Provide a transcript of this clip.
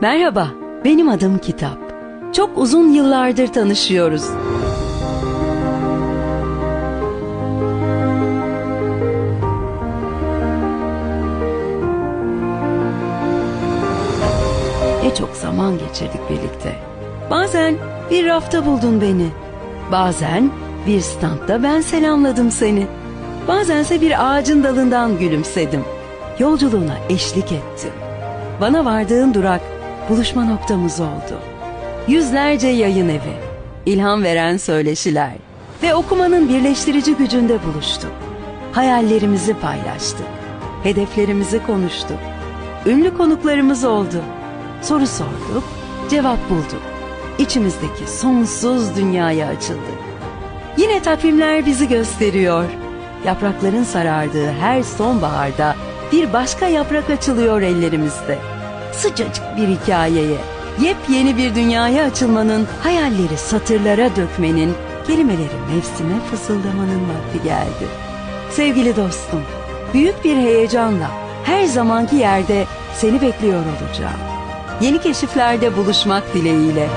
Merhaba, benim adım Kitap. Çok uzun yıllardır tanışıyoruz. Ne çok zaman geçirdik birlikte. Bazen bir rafta buldun beni. Bazen bir standta ben selamladım seni. Bazense bir ağacın dalından gülümsedim. Yolculuğuna eşlik ettim. Bana vardığın durak buluşma noktamız oldu. Yüzlerce yayın evi, ilham veren söyleşiler ve okumanın birleştirici gücünde buluştuk. Hayallerimizi paylaştık, hedeflerimizi konuştuk. Ünlü konuklarımız oldu. Soru sorduk, cevap bulduk. İçimizdeki sonsuz dünyaya açıldık. Yine takvimler bizi gösteriyor. Yaprakların sarardığı her sonbaharda bir başka yaprak açılıyor ellerimizde. Sıcacık bir hikayeye, yepyeni bir dünyaya açılmanın, hayalleri satırlara dökmenin, kelimeleri mevsime fısıldamanın vakti geldi. Sevgili dostum, büyük bir heyecanla her zamanki yerde seni bekliyor olacağım. Yeni keşiflerde buluşmak dileğiyle.